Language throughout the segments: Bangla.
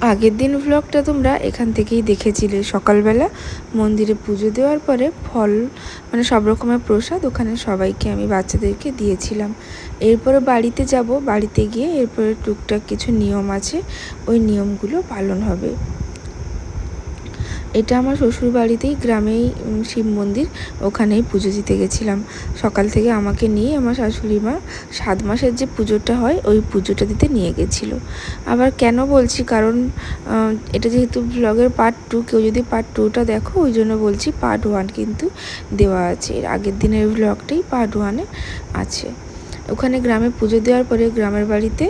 আগের দিন ভ্লগটা তোমরা এখান থেকেই দেখেছিলে। সকালবেলা মন্দিরে পুজো দেওয়ার পরে ফল মানে সব রকমের প্রসাদ ওখানে সবাইকে আমি বাচ্চাদেরকে দিয়েছিলাম। এরপরে বাড়িতে যাব, বাড়িতে গিয়ে এরপরে টুকটাক কিছু নিয়ম আছে, ওই নিয়মগুলো পালন হবে। এটা আমার শ্বশুর বাড়িতেই গ্রামেই শিব মন্দির। ওখানেই পুজো দিতে গেছিলাম। সকাল থেকে আমাকে নিয়ে আমার শাশুড়ি মা সাত মাসের যে পুজোটা হয়, ওই পুজোটা দিতে নিয়ে গেছিল। আবার কেন বলছি? কারণ এটা যেহেতু ব্লগের পার্ট টু কেউ যদি পার্ট টুটা দেখো, ওই জন্য বলছি পার্ট ওয়ান কিন্তু দেওয়া আছে। এর আগের দিনের ব্লগটাই পার্ট ওয়ানে আছে। ওখানে গ্রামে পুজো দেওয়ার পরে গ্রামের বাড়িতে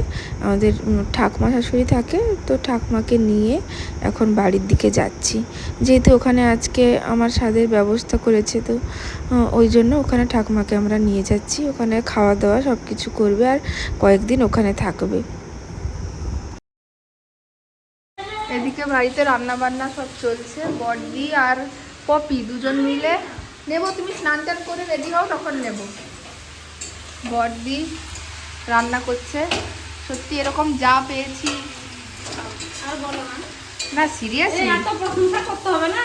আমাদের ঠাকুমা শাশুড়ি থাকে, তো ঠাকুমাকে নিয়ে এখন বাড়ির দিকে যাচ্ছি। যেহেতু ওখানে আজকে আমার স্বাদের ব্যবস্থা করেছে, তো ওই জন্য ওখানে ঠাকুমাকে আমরা নিয়ে যাচ্ছি। ওখানে খাওয়া দাওয়া সব কিছু করবে আর কয়েকদিন ওখানে থাকবে। এদিকে বাড়িতে রান্না বান্না সব চলছে বডি আর পপি দুজন মিলে। নেব, তুমি স্নান টান করে রেডি হও, তখন নেব। বডি রান্না করছে। সত্যি এরকম যা পেয়েছি। আর বলো না। না সিরিয়াসলি এত প্রশংসা করতে হবে না।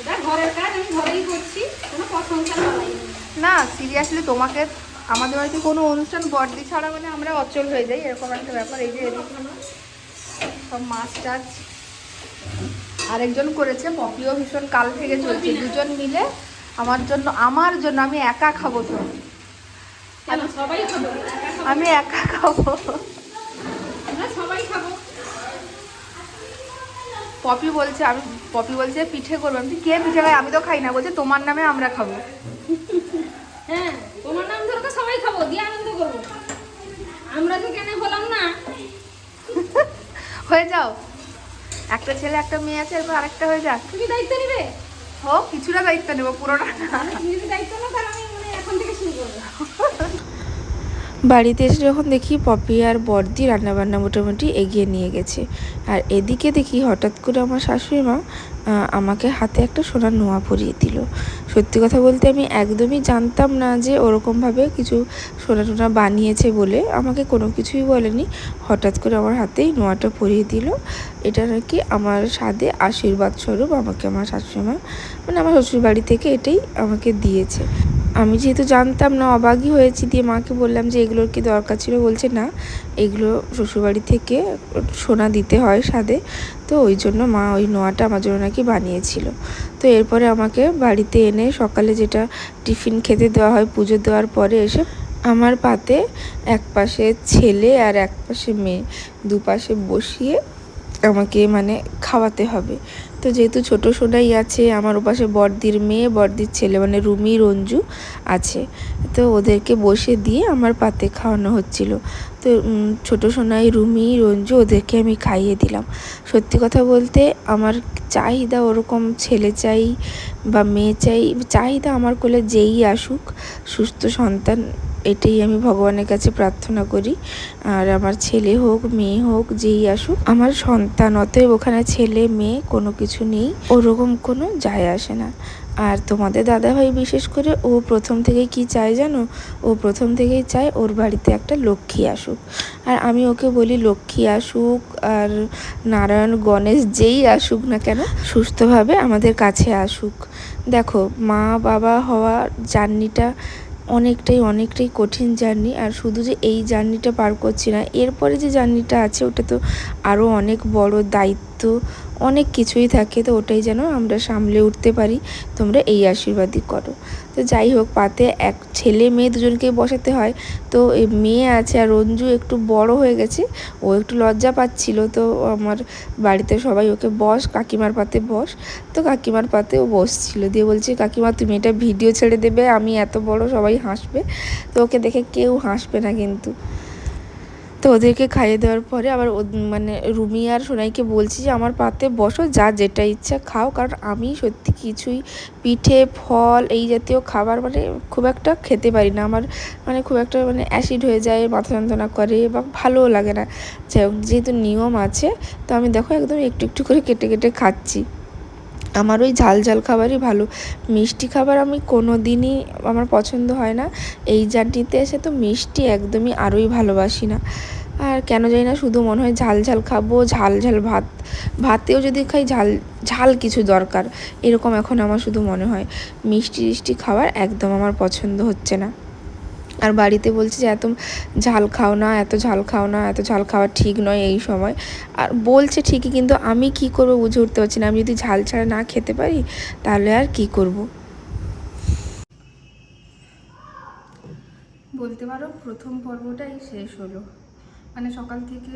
এটা ঘরের কাজ আমি ঘরেই করছি। কোনো প্রশংসা না সিরিয়াসলি তোমাকে আমাদের বাড়িতে কোনো অনুষ্ঠান বডি ছাড়া মানে আমরা অচল হয়ে যাই এরকম একটা ব্যাপার। এই যে সব মাছ টাছ। আরেকজন করেছে পপিও ভীষণ কাল থেকে চলছে। দুজন মিলে আমার জন্য আমার জন্য আমি একা খাব তো। সবাই খাব। আমি একা খাব। সবাই খাব। পপি বলছে আমি পপি বলছে পিঠে করব। আমি কে পিঠে খাই আমি তো খাই না। বলছে তোমার নামে আমরা খাব। হ্যাঁ তোমার নাম ধরে তো সবাই খাব। দিয়ে আনন্দ করব। আমরা তো কেন হলাম না। হয়ে যাও। একটা ছেলে একটা মেয়ে আছে এরপর আরেকটা হয়ে যাক। তুমি দায়িত্ব নিবে? হোক কিছুটা দায়িত্ব নেব পুরোটা না। তুমি যদি দায়িত্ব নাও তাহলে আমি মানে এখন থেকে শুরু করব বাড়িতে এসে যখন দেখি পপি আর বর্দি রান্নাবান্না মোটামুটি এগিয়ে নিয়ে গেছে। আর এদিকে দেখি হঠাৎ করে আমার শাশুড়ি মা আমাকে হাতে একটা সোনার নোয়া পরিয়ে দিল। সত্যি কথা বলতে আমি একদমই জানতাম না যে ওরকমভাবে কিছু সোনা টোনা বানিয়েছে বলে আমাকে কোনো কিছুই বলেনি। হঠাৎ করে আমার হাতেই নোয়াটা পরিয়ে দিল। এটা নাকি আমার স্বাদে আশীর্বাদ স্বরূপ আমাকে আমার শাশুড়ি মা মানে আমার শ্বশুর বাড়ি থেকে এটাই আমাকে দিয়েছে। আমি যেহেতু জানতাম না, অবাকই হয়েছি দিয়ে মাকে বললাম যে এগুলোর কি দরকার ছিল? বলছে, না, এগুলো শ্বশুরবাড়ি থেকে সোনা দিতে হয় স্বাদে তো ওই জন্য মা ওই নোয়াটা আমার জন্য নাকি বানিয়েছিল। তো এরপরে আমাকে বাড়িতে এনে সকালে যেটা টিফিন খেতে দেওয়া হয় পুজো দেওয়ার পরে এসে আমার পাতে এক পাশে ছেলে আর এক পাশে মেয়ে দুপাশে বসিয়ে আমাকে মানে খাওয়াতে হবে। তো যেহেতু ছোট সোনাই আছে, আমার ওপাশে বড়দির মেয়ে, বড়দির ছেলে মানে রুমি, রঞ্জু আছে। তো ওদেরকে বসে দিয়ে আমার পাতে খাওয়ানো হচ্ছিল। তো ছোট সোনাই, রুমি, রঞ্জু ওদেরকে আমি খাইয়ে দিলাম। সত্যি কথা বলতে আমার চাহিদা ওরকম ছেলে চাই বা মেয়ে চাই, চাহিদা আমার কোলে যেই আসুক, সুস্থ সন্তান এটাই আমি ভগবানের কাছে প্রার্থনা করি। আর আমার ছেলে হোক, মেয়ে হোক, যেই আসুক, আমার সন্তান, অতএব ওখানে ছেলে, মেয়ে কোনো কিছু নেই, ওরকম কোনো যায় আসে না। আর তোমাদের দাদাভাই বিশেষ করে, ও প্রথম থেকেই কি চায় জানো? ও প্রথম থেকেই চায় ওর বাড়িতে একটা লক্ষ্মী আসুক। আর আমি ওকে বলি, লক্ষ্মী আসুক আর নারায়ণ, গণেশ যেই আসুক না কেন, সুস্থভাবে আমাদের কাছে আসুক। দেখো মা বাবা হওয়া জার্নিটা অনেকটাই অনেকটাই কঠিন জার্নি আর শুধু যে এই জার্নিটা পার করছি না, এরপরে যে জার্নিটা আছে ওটা তো আরও অনেক বড় দায়িত্ব অনেক কিছুই থাকে, তো ওটাই যেন আমরা সামলে উঠতে পারি। তোমরা এই আশীর্বাদই করো। তো যাই হোক, পাতে এক ছেলে মেয়ে দুজনকে বসাতে হয়। তো এই মেয়ে আছে আর রঞ্জু একটু বড় হয়ে গেছে। ও একটু লজ্জা পাচ্ছিল, তো আমার বাড়িতে সবাই ওকে বস, কাকিমার পাতে বস। তো কাকিমার পাতে ও বসছিল। দিয়ে বলছে, কাকিমা, তুমি এটা ভিডিও ছেড়ে দেবে, আমি এত বড় সবাই হাসবে। তো ওকে দেখে কেউ হাসবে না কিন্তু। তো ওদেরকে খাইয়ে দেওয়ার পরে আবার মানে রুমি আর সোনাইকে বলছি যে, আমার পাতে বসো, যা যেটা ইচ্ছা খাও। কারণ আমি সত্যি কিছুই পিঠে, ফল, এই জাতীয় খাবার মানে খুব একটা খেতে পারি না। আমার মানে খুব একটা মানে অ্যাসিড হয়ে যায়, মাথা যন্ত্রণা করে বা ভালোও লাগে না। যাই হোক, যেহেতু নিয়ম আছে, তো আমি দেখো একদম একটু একটু করে কেটে কেটে খাচ্ছি। আমার ওই ঝাল ঝাল খাবারই ভালো। মিষ্টি খাবার আমি কোনো দিনই আমার পছন্দ হয় না। এই জার্নিতে এসে তো মিষ্টি একদমই আরোই ভালোবাসি না। আর কেন জানি না, শুধু মনে হয় ঝাল ঝাল খাব, ঝাল ঝাল ভাত, ভাতেও যদি খাই ঝাল ঝাল কিছু দরকার। এরকম এখন আমার শুধু মনে হয়। মিষ্টি টিষ্টি খাবার একদম আমার পছন্দ হচ্ছে না। আর বাড়িতে বলছে যে, এত ঝাল খাও না, এত ঝাল খাও না, এত ঝাল খাওয়া ঠিক নয় এই সময়। আর বলছে ঠিকই, কিন্তু আমি কি করব বুঝে উঠতে পারছি না। আমি যদি ঝাল ছাড়া না খেতে পারি, তাহলে আর কি করব। বলতে পারো প্রথম পর্বটাই শেষ হলো। মানে সকাল থেকে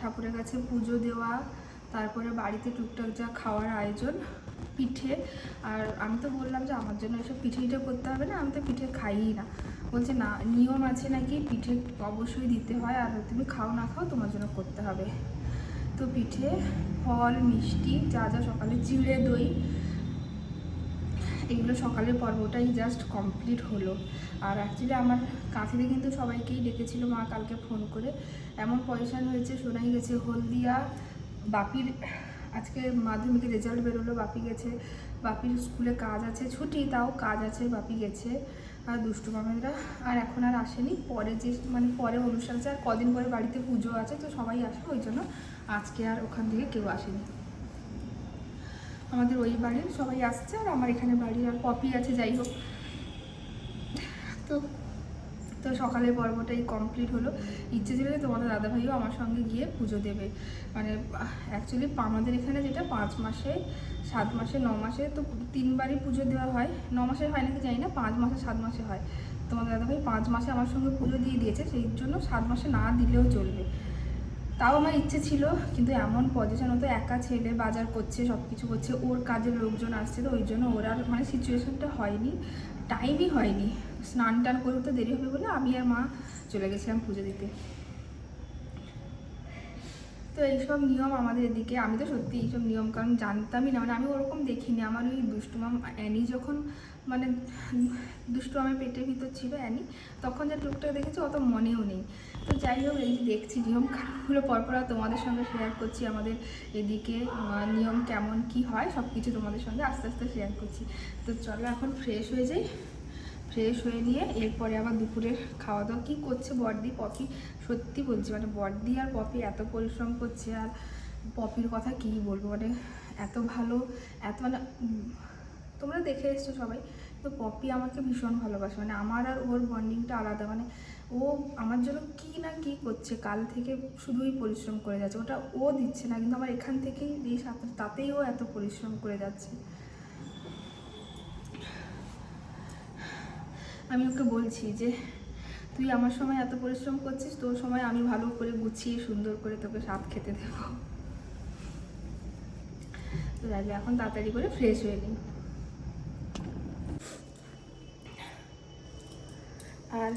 ঠাকুরের কাছে পুজো দেওয়া, তারপরে বাড়িতে টুকটাক যা খাওয়ার আয়োজন, পিঠে। আর আমি তো বললাম যে, আমার জন্য এসব পিঠে করতে হবে না, আমি তো পিঠে খাইই না। বলছে, না, নিয়ম আছে নাকি? পিঠে অবশ্যই দিতে হয়, আর তুমি খাও না খাও, তোমার জন্য করতে হবে। তো পিঠে ফল, মিষ্টি, যা যা সকালে চিড়ে, দই, এগুলো সকালের পর্বটাই জাস্ট কমপ্লিট হলো। আর অ্যাকচুয়ালি আমার কাঁথিতে কিন্তু সবাইকেই ডেকেছিল, মা কালকে ফোন করে। এমন পয়সা হয়েছে, শোনাই গেছে, হলদিয়া, বাপির, আজকে মাধ্যমিকের রেজাল্ট বেরোলো, বাপি গেছে, বাপির স্কুলে কাজ আছে, ছুটি, তাও কাজ আছে, বাপি গেছে। দুষ্টু মামেরা। আর এখন আর আসেনি। পরে যে মানে পরে অনুষ্ঠান আছে, আর কদিন পরে বাড়িতে পুজো আছে, তো সবাই আসে, ওই জন্য আজকে আর ওখান থেকে কেউ আসেনি। আমাদের ওই বাড়ির সবাই আসছে, আর আমার এখানে বাড়ি আর কপি আছে, যাই হোক। তো তো সকালের পর্বটাই কমপ্লিট হলো। ইচ্ছে ছিল যে তোমাদের দাদাভাইও আমার সঙ্গে গিয়ে পুজো দেবে। মানে অ্যাকচুয়ালি আমাদের এখানে যেটা পাঁচ মাসে, সাত মাসে, ন মাসে তো তিনবারই পুজো দেওয়া হয়। ন মাসে হয় নাকি জানি না, পাঁচ মাসে, সাত মাসে হয়। তোমাদের দাদাভাই পাঁচ মাসে আমার সঙ্গে পুজো দিয়ে দিয়েছে, সেই জন্য সাত মাসে না দিলেও চলবে। তাও আমার ইচ্ছে ছিল, কিন্তু এমন পজিশন হতো একা ছেলে, বাজার করছে সব কিছু করছে, ওর কাজের লোকজন আসছে, তো ওই জন্য ওর আর মানে সিচুয়েশনটা হয়নি। টাইমই হয়নি। স্নান টান করে দেরি হবে বলে আমি আর মা চলে গেছিলাম পুজো দিতে। তো এইসব নিয়ম আমাদের এদিকে, আমি তো সত্যি এইসব নিয়ম, কারণ জানতামই না মানে আমি ওরকম দেখিনি। আমার ওই দুষ্টুমাম অ্যানি যখন মানে দুষ্টুমামের পেটের ভিতর ছিল অ্যানি, তখন যে টুকটাক দেখেছি, অত মনেও নেই। তো যাই হোক, এই দেখছি নিয়ম কানুনগুলো, পরপর তোমাদের সঙ্গে শেয়ার করছি আমাদের এদিকে নিয়ম কেমন কি হয় সব কিছু তোমাদের সঙ্গে আস্তে আস্তে শেয়ার করছি। তো চলো এখন ফ্রেশ হয়ে যাই। ফ্রেশ হয়ে নিয়ে এরপরে আবার দুপুরের খাওয়া দাওয়া কী করছে বড়দি পপি সত্যি বলছি মানে বড়দি আর পপি এত পরিশ্রম করছে আর পপির কথা কী বলব? মানে এত ভালো, এত মানে তোমরা দেখে এসছো সবাই তো পপি আমাকে ভীষণ ভালোবাসে। মানে আমার আর ওর বন্ডিংটা আলাদা। মানে ও আমার জন্য কী না কী করছে, কাল থেকে শুধুই পরিশ্রম করে যাচ্ছে। ওটা ও দিচ্ছে না, কিন্তু আমার এখান থেকেই, এই সাথে তাতেই ও এত পরিশ্রম করে যাচ্ছে। আমি ওকে বলছি যে, তুই আমার সময় এত পরিশ্রম করছিস, তোর সময় আমি ভালো করে গুছিয়ে, সুন্দর করে তোকে স্বাদ খেতে দেব। তো এখন তাড়াতাড়ি করে ফ্রেশ হয়ে নিই আর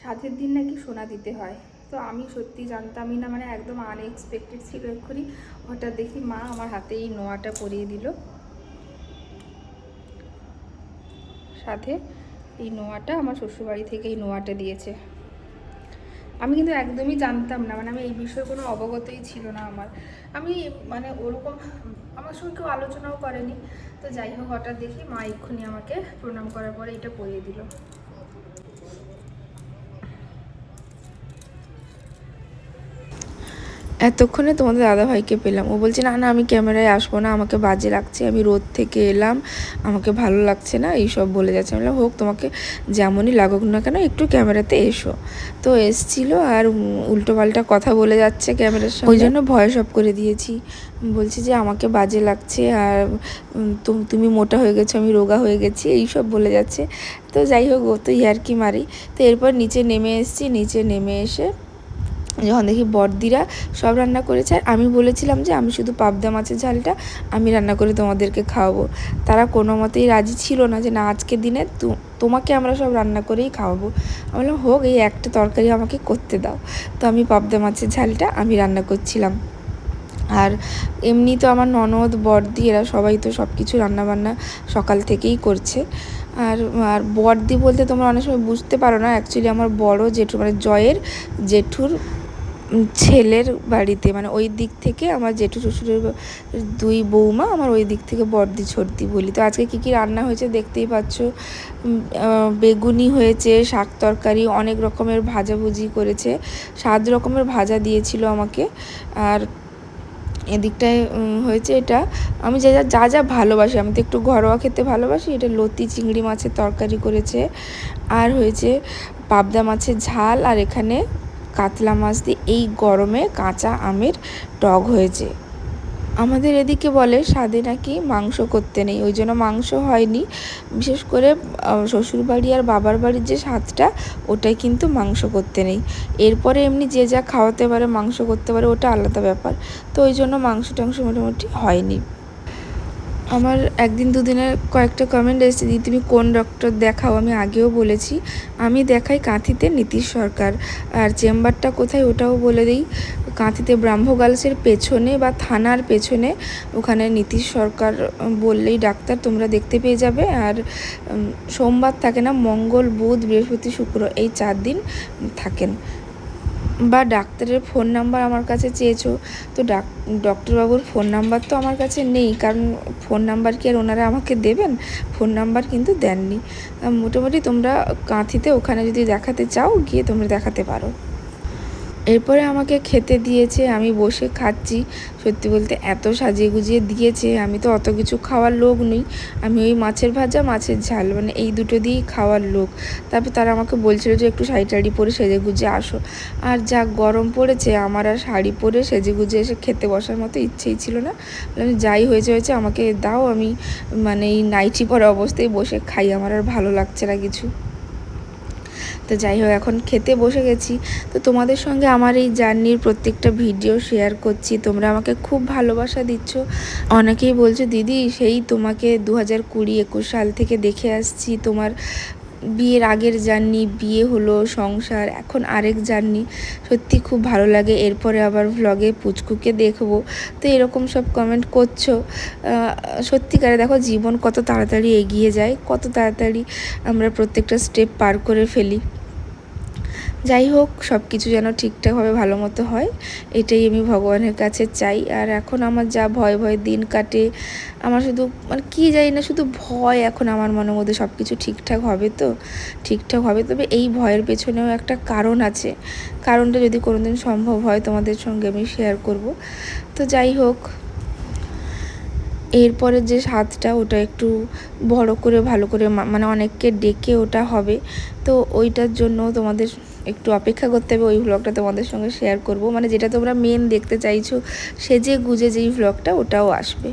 সাধের দিন নাকি সোনা দিতে হয়। তো আমি সত্যি জানতামই না মানে একদম আনএক্সপেক্টেড ছিল এক্ষুনি। হঠাৎ দেখি মা আমার হাতে এই নোয়াটা পরিয়ে দিল। সাথে এই নোয়াটা আমার শ্বশুরবাড়ি থেকে এই নোয়াটা দিয়েছে। আমি কিন্তু একদমই জানতাম না মানে আমি এই বিষয়ে কোনো অবগতই ছিল না আমার। আমি মানে ওরকম, আমার সঙ্গে কেউ আলোচনাও করেনি। তো যাই হোক, হঠাৎ দেখি মা এক্ষুনি আমাকে প্রণাম করার পরে এটা পরিয়ে দিল। এতক্ষণে তোমাদের দাদাভাইকে পেলাম। ও বলছে না না আমি ক্যামেরায় আসব না আমাকে বাজে লাগছে আমি রোদ থেকে এলাম আমাকে ভালো লাগছে না এইসব বলে যাচ্ছে। আমি হোক তোমাকে যেমনই লাগুক না কেন একটু ক্যামেরাতে এসো। তো এসছিল আর উল্টো পাল্টা কথা বলে যাচ্ছে ক্যামেরার সামনে ওই জন্য ভয়েস অফ করে দিয়েছি। বলছে যে আমাকে বাজে লাগছে আর তুমি মোটা হয়ে গেছো আমি রোগা হয়ে গেছি এইসব বলে যাচ্ছে। তো যাই হোক ও তো ইয়ার্কি মারি। তো এরপর নিচে নেমে এসেছি নিচে নেমে এসে যখন দেখি বড়দিরা সব রান্না করেছে, আর আমি বলেছিলাম যে আমি শুধু পাবদা মাছের ঝালটা আমি রান্না করে তোমাদেরকে খাওয়াবো। তারা কোনো মতেই রাজি ছিল না যে না, আজকের দিনে তু- তোমাকে আমরা সব রান্না করেই খাওয়াবো। আমি বললাম, হোক, এই একটা তরকারি আমাকে করতে দাও। তো আমি পাবদা মাছের ঝালটা আমি রান্না করছিলাম। আর এমনি তো আমার ননদ, বড়দি, এরা সবাই তো সব কিছু রান্নাবান্না সকাল থেকেই করছে। আর আর বড়দি বলতে তোমরা অনেক সময় বুঝতে পারো না অ্যাকচুয়ালি আমার বড় জেঠু মানে জয়ের জেঠুর ছেলের বাড়িতে মানে ওই দিক থেকে আমার জেঠু শ্বশুরের দুই বৌমা, আমার ওই দিক থেকে বর্দি ছর্দি বলি। তো আজকে কী কী রান্না হয়েছে দেখতেই পাচ্ছ। বেগুনি হয়েছে, শাক তরকারি, অনেক রকমের ভাজাভুজি করেছে, সাত রকমের ভাজা দিয়েছিল আমাকে। আর এদিকটায় হয়েছে এটা, আমি যা যা যা যা ভালোবাসি, আমি তো একটু ঘরোয়া খেতে ভালোবাসি, এটা লতি চিংড়ি মাছের তরকারি করেছে। আর হয়েছে পাবদা মাছের ঝাল, আর এখানে কাতলা মাছ দিয়ে এই গরমে কাঁচা আমের টক হয়েছে। আমাদের এদিকে বলে, স্বাদে নাকি মাংস করতে নেই। ওই জন্য মাংস হয়নি। বিশেষ করে শ্বশুরবাড়ি আর বাবার বাড়ির যে স্বাদটা, ওটাই কিন্তু মাংস করতে নেই। এরপরে এমনি যে যা খাওয়াতে পারে, মাংস করতে পারে, ওটা আলাদা ব্যাপার। তো ওই জন্য মাংস টাংস মোটামুটি হয়নি। আমার একদিন দুদিনের কয়েকটা কমেন্ট এসেছে, দিদি, তুমি কোন ডক্টর দেখাও? আমি আগেও বলেছি, আমি দেখাই কাঁথিতে নীতিশ সরকার। আর চেম্বারটা কোথায় ওটাও বলে দিই, কাঁথিতে ব্রাহ্ম গার্লসের পেছনে বা থানার পেছনে ওখানে নীতিশ সরকার বললেই ডাক্তার, তোমরা দেখতে পেয়ে যাবে। আর সোমবার থাকে না, মঙ্গল, বুধ, বৃহস্পতি, শুক্র, এই চার দিন থাকেন। বা ডাক্তারের ফোন নাম্বার আমার কাছে চেয়েছো, তো ডাক, ডক্টরবাবুর ফোন নাম্বার তো আমার কাছে নেই, কারণ ফোন নাম্বার কি আর ওনারা আমাকে দেবেন? ফোন নাম্বার কিন্তু দেননি। মোটামুটি তোমরা কাঁথিতে ওখানে যদি দেখাতে চাও, গিয়ে তোমরা দেখাতে পারো। এরপরে আমাকে খেতে দিয়েছে আমি বসে খাচ্ছি। সত্যি বলতে এত সাজিয়ে গুজিয়ে দিয়েছে আমি তো অত কিছু খাওয়ার লোক নই। আমি ওই মাছের ভাজা মাছের ঝাল মানে এই দুটো দিয়েই খাওয়ার লোক। তারপর তারা আমাকে বলছিল যে একটু শাড়ি টাড়ি পরে সেজে গুজে আসো। আর যা গরম পড়েছে আমার আর শাড়ি পরে সেজে গুজে এসে খেতে বসার মতো ইচ্ছেই ছিল না। বললাম, যাই হয়েছে হয়েছে আমাকে দাও আমি মানে এই নাইটি পরা অবস্থায় বসে খাই আমার আর ভালো লাগছে না কিছু। তো যাই হোক, এখন খেতে বসে গেছি। তো তোমাদের সঙ্গে আমার এই জার্নির প্রত্যেকটা ভিডিও শেয়ার করছি। তোমরা আমাকে খুব ভালোবাসা দিচ্ছ। অনেকেই বলছো, দিদি, সেই তোমাকে দু হাজার কুড়ি একুশ সাল থেকে দেখে আসছি। তোমার বিয়ের আগের জার্নি, বিয়ে হলো, সংসার, এখন আরেক জার্নি। সত্যি খুব ভালো লাগে। এরপরে আবার ভ্লগে পুচকুকে দেখব। তো এরকম সব কমেন্ট করছ। সত্যিকারে দেখো, জীবন কত তাড়াতাড়ি এগিয়ে যায়, কত তাড়াতাড়ি আমরা প্রত্যেকটা স্টেপ পার করে ফেলি। যাই হোক সব কিছু যেন ঠিকঠাকভাবে ভালো মতো হয়, এটাই আমি ভগবানের কাছে চাই। আর এখন আমার যা ভয় ভয় দিন কাটে, আমার শুধু মানে কী জানি না, শুধু ভয় এখন আমার মনের মধ্যে সব কিছু ঠিকঠাক হবে তো, ঠিকঠাক হবে। তবে এই ভয়ের পেছনেও একটা কারণ আছে। কারণটা যদি কোনোদিন সম্ভব হয়, তোমাদের সঙ্গে আমি শেয়ার করব। তো যাই হোক এরপরের যে স্বাদটা, ওটা একটু বড় করে, ভালো করে মানে অনেককে ডেকে ওটা হবে। তো ওইটার জন্য তোমাদের একটু অপেক্ষা করতে হবে, ওই ভ্লগটা তোমাদের সঙ্গে শেয়ার করব। মানে যেটা তোমরা মেন দেখতে চাইছো সে যে গুজে যেই ভ্লগটা ওটাও আসবে।